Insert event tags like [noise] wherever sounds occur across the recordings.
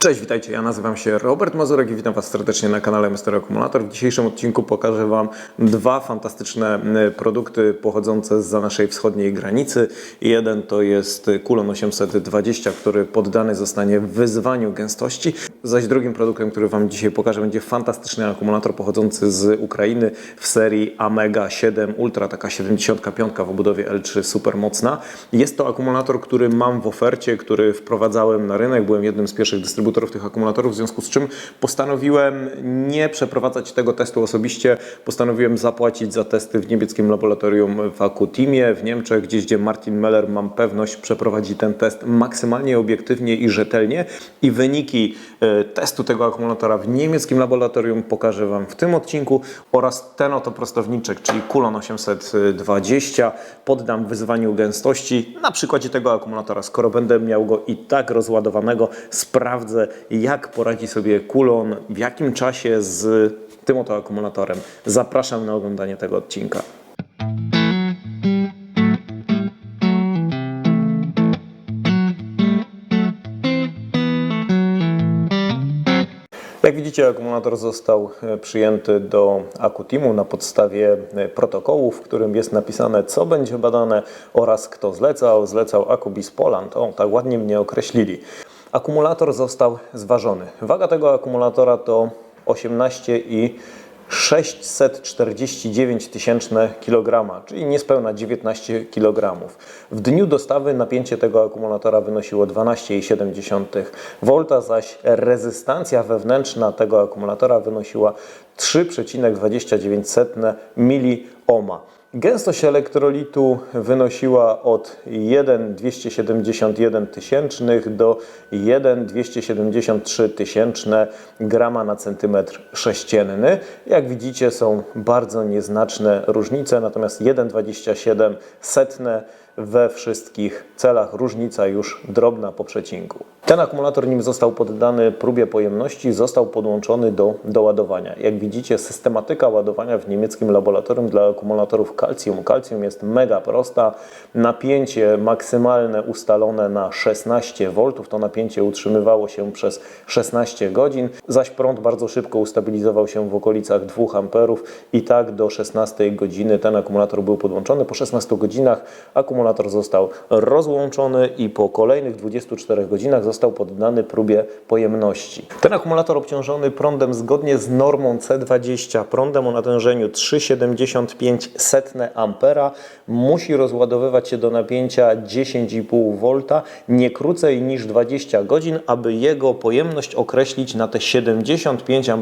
Cześć, witajcie. Ja nazywam się Robert Mazurek i witam Was serdecznie na kanale Mr. Akumulator. W dzisiejszym odcinku pokażę Wam dwa fantastyczne y, produkty pochodzące z naszej wschodniej granicy. Jeden to jest Kulon 820, który poddany zostanie wyzwaniu gęstości. Zaś drugim produktem, który Wam dzisiaj pokażę, będzie fantastyczny akumulator pochodzący z Ukrainy w serii Amega 7 Ultra, taka 75 w obudowie L3 super mocna. Jest to akumulator, który mam w ofercie, który wprowadzałem na rynek. Byłem jednym z pierwszych dystrybutorów tych akumulatorów, w związku z czym postanowiłem nie przeprowadzać tego testu osobiście. Postanowiłem zapłacić za testy w niemieckim laboratorium w Akutimie w Niemczech, gdzieś gdzie Martin Meller, mam pewność, przeprowadzi ten test maksymalnie obiektywnie i rzetelnie i wyniki e, testu tego akumulatora w niemieckim laboratorium pokażę Wam w tym odcinku oraz ten oto prostowniczek, czyli Kulon 820 poddam wyzwaniu gęstości na przykładzie tego akumulatora. Skoro będę miał go i tak rozładowanego, sprawdzę jak poradzi sobie Kulon, w jakim czasie z tym oto akumulatorem. Zapraszam na oglądanie tego odcinka. Jak widzicie, akumulator został e, przyjęty do Akutimu na podstawie e, protokołu, w którym jest napisane, co będzie badane oraz kto zlecał. Zlecał Akubis Poland. O, tak ładnie mnie określili. Akumulator został zważony. Waga tego akumulatora to 18 i 649 tysięczne kilograma, czyli niespełna 19 kg. W dniu dostawy napięcie tego akumulatora wynosiło 12,7 V, zaś rezystancja wewnętrzna tego akumulatora wynosiła 3,29 miliohma. Gęstość elektrolitu wynosiła od 1,271 tysięcznych do 1,273 tysięczne grama na centymetr sześcienny. Jak widzicie są bardzo nieznaczne różnice, natomiast 1,27 setne we wszystkich celach, różnica już drobna po przecinku. Ten akumulator, nim został poddany próbie pojemności, został podłączony do doładowania. Jak widzicie, systematyka ładowania w niemieckim laboratorium dla akumulatorów kalcium. Kalcium jest mega prosta. Napięcie maksymalne ustalone na 16 V. To napięcie utrzymywało się przez 16 godzin, zaś prąd bardzo szybko ustabilizował się w okolicach 2 A i tak do 16 godziny ten akumulator był podłączony. Po 16 godzinach akumulator został rozłączony i po kolejnych 24 godzinach został poddany próbie pojemności. Ten akumulator obciążony prądem zgodnie z normą C20, prądem o natężeniu 3,75 setne ampera, musi rozładowywać się do napięcia 10,5 V nie krócej niż 20 godzin, aby jego pojemność określić na te 75 Ah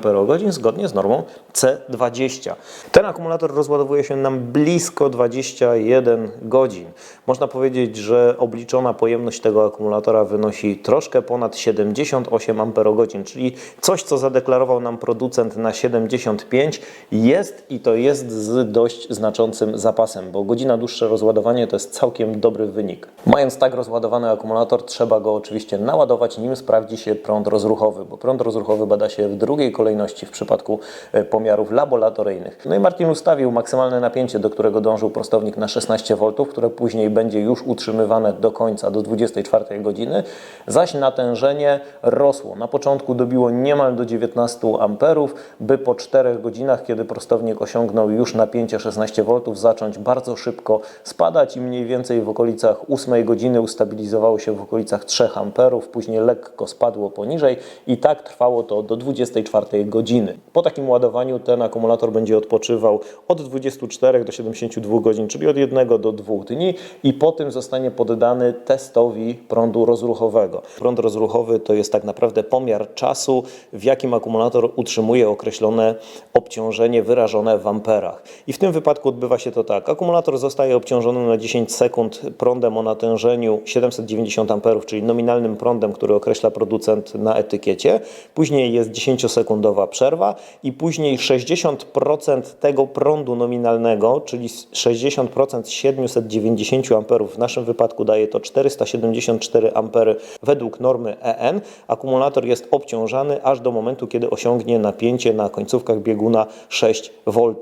zgodnie z normą C20. Ten akumulator rozładowuje się nam blisko 21 godzin. Można powiedzieć, że obliczona pojemność tego akumulatora wynosi troszkę ponad 78 Ah, czyli coś, co zadeklarował nam producent na 75 jest i to jest z dość znaczącym zapasem, bo godzina dłuższe rozładowanie to jest całkiem dobry wynik. Mając tak rozładowany akumulator, trzeba go oczywiście naładować, nim sprawdzi się prąd rozruchowy, bo prąd rozruchowy bada się w drugiej kolejności w przypadku e, pomiarów laboratoryjnych. No i Martin ustawił maksymalne napięcie, do którego dążył prostownik na 16 V, które później będzie już utrzymywane do końca, do 24 godziny, zaś natężenie rosło. Na początku dobiło niemal do 19 amperów, by po 4 godzinach, kiedy prostownik osiągnął już napięcie 16 V, zacząć bardzo szybko spadać i mniej więcej w okolicach 8 godziny ustabilizowało się w okolicach 3 amperów, później lekko spadło poniżej i tak trwało to do 24 godziny. Po takim ładowaniu ten akumulator będzie odpoczywał od 24 do 72 godzin, czyli od 1 do 2 dni i po tym zostanie poddany testowi prądu rozruchowego. Prąd rozruchowy to jest tak naprawdę pomiar czasu, w jakim akumulator utrzymuje określone obciążenie wyrażone w amperach. I w tym wypadku odbywa się to tak. Akumulator zostaje obciążony na 10 sekund prądem o natężeniu 790 amperów, czyli nominalnym prądem, który określa producent na etykiecie. Później jest 10-sekundowa przerwa i później 60% tego prądu nominalnego, czyli 60% 790 10 amperów. W naszym wypadku daje to 474 ampery według normy EN. Akumulator jest obciążany aż do momentu, kiedy osiągnie napięcie na końcówkach bieguna 6 V.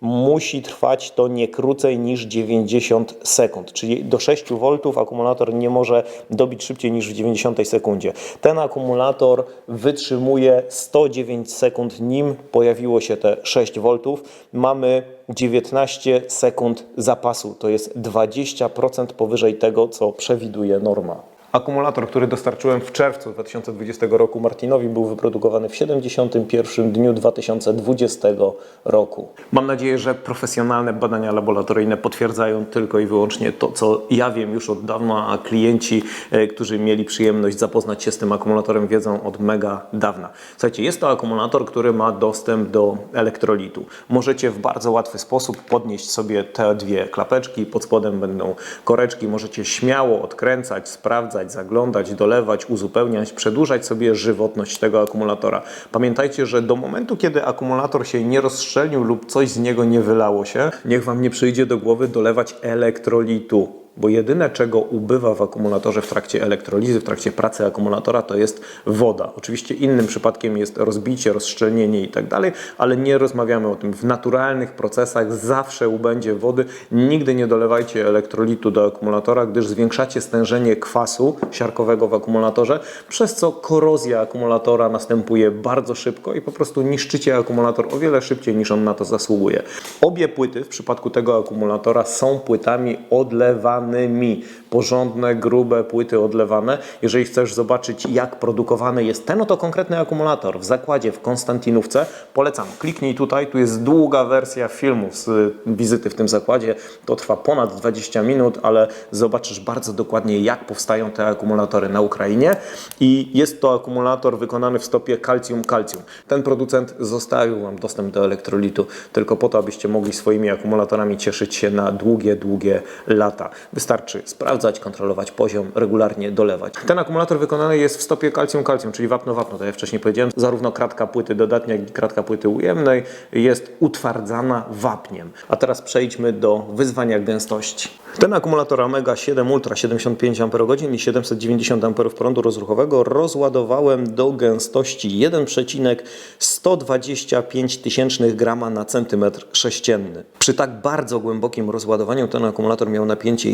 Musi trwać to nie krócej niż 90 sekund, czyli do 6 V akumulator nie może dobić szybciej niż w 90 sekundzie. Ten akumulator wytrzymuje 109 sekund, nim pojawiło się te 6 V. Mamy 19 sekund zapasu, to jest 20% powyżej tego, co przewiduje norma. Akumulator, który dostarczyłem w czerwcu 2020 roku Martinowi, był wyprodukowany w 71 dniu 2020 roku. Mam nadzieję, że profesjonalne badania laboratoryjne potwierdzają tylko i wyłącznie to, co ja wiem już od dawna, a klienci, e, którzy mieli przyjemność zapoznać się z tym akumulatorem, wiedzą od mega dawna. Słuchajcie, jest to akumulator, który ma dostęp do elektrolitu. Możecie w bardzo łatwy sposób podnieść sobie te dwie klapeczki, pod spodem będą koreczki, możecie śmiało odkręcać, sprawdzać, zaglądać, dolewać, uzupełniać, przedłużać sobie żywotność tego akumulatora. Pamiętajcie, że do momentu, kiedy akumulator się nie rozszczelnił lub coś z niego nie wylało się, niech Wam nie przyjdzie do głowy dolewać elektrolitu. Bo jedyne, czego ubywa w akumulatorze w trakcie elektrolizy, w trakcie pracy akumulatora, to jest woda. Oczywiście innym przypadkiem jest rozbicie, rozszczelnienie i tak dalej, ale nie rozmawiamy o tym. W naturalnych procesach zawsze ubędzie wody. Nigdy nie dolewajcie elektrolitu do akumulatora, gdyż zwiększacie stężenie kwasu siarkowego w akumulatorze, przez co korozja akumulatora następuje bardzo szybko i po prostu niszczycie akumulator o wiele szybciej niż on na to zasługuje. Obie płyty w przypadku tego akumulatora są płytami odlewanymi kapłanami porządne, grube płyty odlewane. Jeżeli chcesz zobaczyć, jak produkowany jest ten oto konkretny akumulator w zakładzie w Konstantinówce, polecam. Kliknij tutaj, tu jest długa wersja filmu z wizyty w tym zakładzie. To trwa ponad 20 minut, ale zobaczysz bardzo dokładnie, jak powstają te akumulatory na Ukrainie. I jest to akumulator wykonany w stopie kalcium-kalcium. Ten producent zostawił Wam dostęp do elektrolitu tylko po to, abyście mogli swoimi akumulatorami cieszyć się na długie, długie lata. Wystarczy sprawdzać, kontrolować poziom, regularnie dolewać. Ten akumulator wykonany jest w stopie kalcium-kalcium, czyli wapno-wapno, tak jak wcześniej powiedziałem. Zarówno kratka płyty dodatnia, jak i kratka płyty ujemnej jest utwardzana wapniem. A teraz przejdźmy do wyzwania gęstości. Ten akumulator Amega 7 Ultra 75 Ah i 790 A prądu rozruchowego rozładowałem do gęstości 1,125 tysięcznych grama na centymetr sześcienny. Przy tak bardzo głębokim rozładowaniu ten akumulator miał napięcie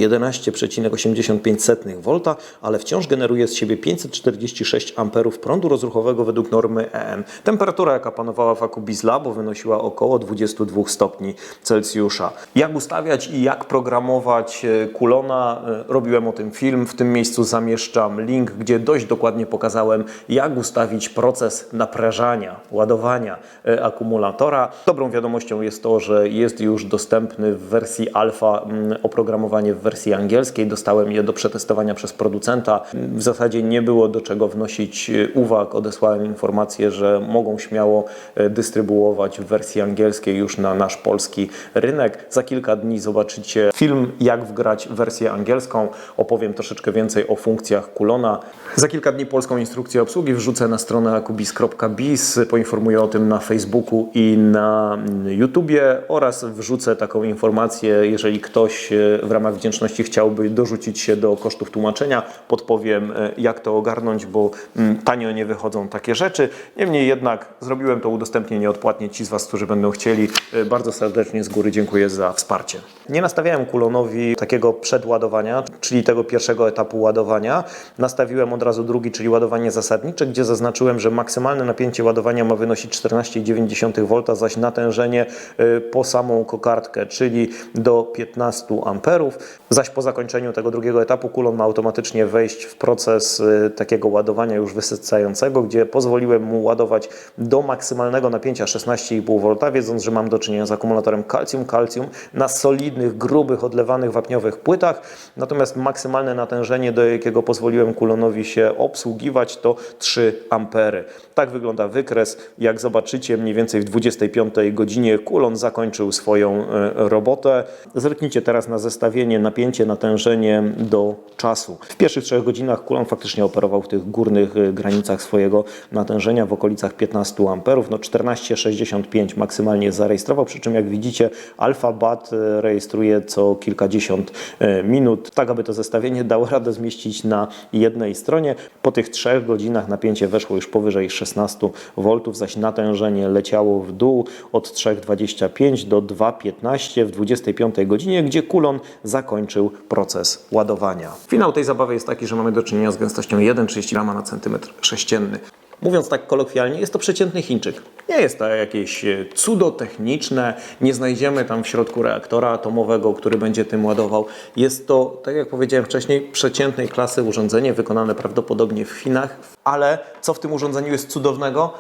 11,85 V, ale wciąż generuje z siebie 546 A prądu rozruchowego według normy EN. Temperatura, jaka panowała w aku Bizlabo wynosiła około 22 stopni Celsjusza. Jak ustawiać i jak programować e, kulona, e, robiłem o tym film. W tym miejscu zamieszczam link, gdzie dość dokładnie pokazałem, jak ustawić proces naprężania, ładowania e, akumulatora. Dobrą wiadomością jest to, że jest już dostępny w wersji alfa mm, oprogramowanie w wersji angielskiej. Dostałem je do przetestowania przez producenta. W zasadzie nie było do czego wnosić e, uwag. Odesłałem informację, że mogą śmiało e, dystrybuować w wersji angielskiej już na nasz polski rynek. Za kilka dni zobaczycie film, jak wgrać wersję angielską. Opowiem troszeczkę więcej o funkcjach kulona. Za kilka dni polską instrukcję obsługi wrzucę na stronę akubis.biz. Poinformuję o tym na Facebooku i na YouTubie oraz wrzucę taką informację, jeżeli ktoś e, w ramach wdzięczności chciałby dorzucić się do kosztów tłumaczenia, podpowiem e, jak to ogarnąć, bo mm, tanio nie wychodzą takie rzeczy. Niemniej jednak zrobiłem to udostępnienie odpłatnie. Ci z Was, którzy będą chcieli, e, bardzo serdecznie z góry dziękuję za wsparcie. Nie nastawiałem kulonowi takiego przedładowania, czyli tego pierwszego etapu ładowania. Nastawiłem od razu drugi, czyli ładowanie zasadnicze, gdzie zaznaczyłem, że maksymalne napięcie ładowania ma wynosić 14,9 V, zaś natężenie y, po samą kokardkę, czyli do 15 amperów. Zaś po zakończeniu tego drugiego etapu kulon ma automatycznie wejść w proces y, takiego ładowania już wysycającego, gdzie pozwoliłem mu ładować do maksymalnego napięcia 16,5 V, wiedząc, że mam do czynienia z akumulatorem kalcium-kalcium na solidnych, grubych, odlewanych wapniowych płytach. Natomiast maksymalne natężenie, do jakiego pozwoliłem kulonowi się obsługiwać, to 3 ampery. Tak wygląda wykres. Jak zobaczycie, mniej więcej w 25 godzinie kulon zakończył swoją e, robotę. Zerknijcie teraz na zestawienie napięcie, natężenie do czasu. W pierwszych trzech godzinach Kulon faktycznie operował w tych górnych y, granicach swojego natężenia w okolicach 15 amperów. No 14,65 maksymalnie zarejestrował, przy czym jak widzicie Alfa Bat y, rejestruje co kilkadziesiąt y, minut, tak aby to zestawienie [laughs] dało radę zmieścić na jednej stronie. Po tych trzech godzinach napięcie weszło już powyżej 16 V, zaś natężenie leciało w dół od 3,25 do 2,15 w 25 godzinie, gdzie Kulon zakończył proces ładowania. Finał tej zabawy jest taki, że mamy do czynienia z gęstością 1,30 grama na centymetr sześcienny. Mówiąc tak kolokwialnie, jest to przeciętny Chińczyk. Nie jest to jakieś e, cudo techniczne, nie znajdziemy tam w środku reaktora atomowego, który będzie tym ładował. Jest to, tak jak powiedziałem wcześniej, przeciętnej klasy urządzenie, wykonane prawdopodobnie w Chinach. Ale co w tym urządzeniu jest cudownego?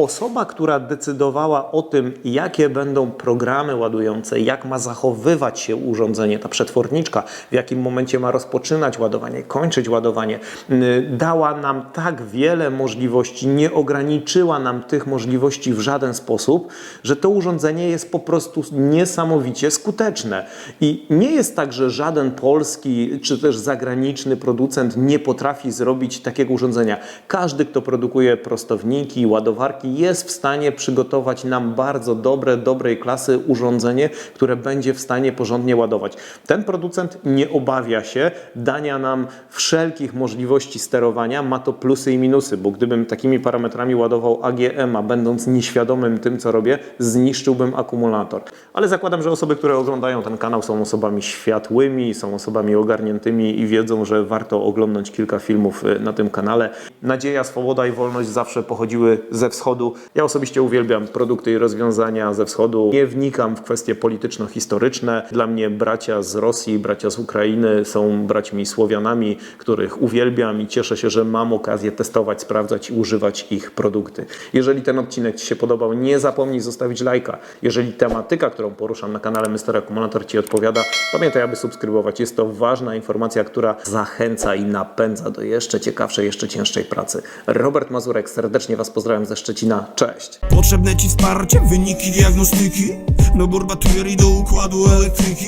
Osoba, która decydowała o tym, jakie będą programy ładujące, jak ma zachowywać się urządzenie, ta przetworniczka, w jakim momencie ma rozpoczynać ładowanie, kończyć ładowanie, y, dała nam tak wiele możliwości, nie ograniczyła nam tych możliwości w żaden sposób, że to urządzenie jest po prostu niesamowicie skuteczne. I nie jest tak, że żaden polski czy też zagraniczny producent nie potrafi zrobić takiego urządzenia. Każdy, kto produkuje prostowniki, ładowarki, jest w stanie przygotować nam bardzo dobre, dobrej klasy urządzenie, które będzie w stanie porządnie ładować. Ten producent nie obawia się dania nam wszelkich możliwości sterowania. Ma to plusy i minusy, bo gdybym takimi parametrami ładował AGM, a będąc nieświadomym tym, co robię, zniszczyłbym akumulator. Ale zakładam, że osoby, które oglądają ten kanał, są osobami światłymi, są osobami ogarniętymi i wiedzą, że warto oglądać kilka filmów y, na tym kanale. Nadzieja, swoboda i wolność zawsze pochodziły ze wschodu. Ja osobiście uwielbiam produkty i rozwiązania ze wschodu. Nie wnikam w kwestie polityczno-historyczne. Dla mnie bracia z Rosji, bracia z Ukrainy są braćmi Słowianami, których uwielbiam i cieszę się, że mam okazję testować, sprawdzać i używać ich produkty. Jeżeli ten odcinek Ci się podobał, nie zapomnij zostawić lajka. Jeżeli tematyka, którą poruszam na kanale Mr. Akumulator Ci odpowiada, pamiętaj, aby subskrybować. Jest to ważna informacja, która zachęca i napędza do jeszcze ciekawszej, jeszcze cięższej pracy. Robert Mazurek, serdecznie Was pozdrawiam ze Szczecina. Cześć! Potrzebne ci wsparcie, wyniki diagnostyki? Dobór baterii do układu elektryki?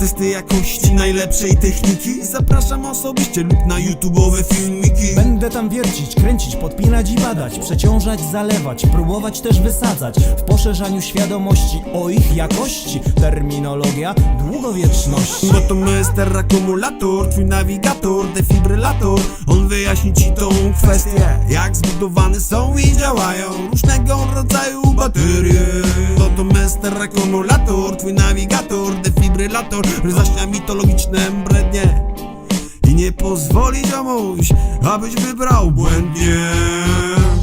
Testy jakości najlepszej techniki? Zapraszam osobiście lub na YouTube'owe filmiki. Będę tam wiercić, kręcić, podpinać i badać Przeciążać, zalewać, próbować też wysadzać. W poszerzaniu świadomości o ich jakości Terminologia długowieczności. Bo to Mr. Akumulator, twój nawigator, defibrylator. On wyjaśni ci tą kwestię Jak zbudowane są i działają różnego rodzaju baterie Mr. Akumulator, twój nawigator, defibrylator Rozjaśnia mitologiczne brednie I nie pozwoli ziomuś, abyś wybrał błędnie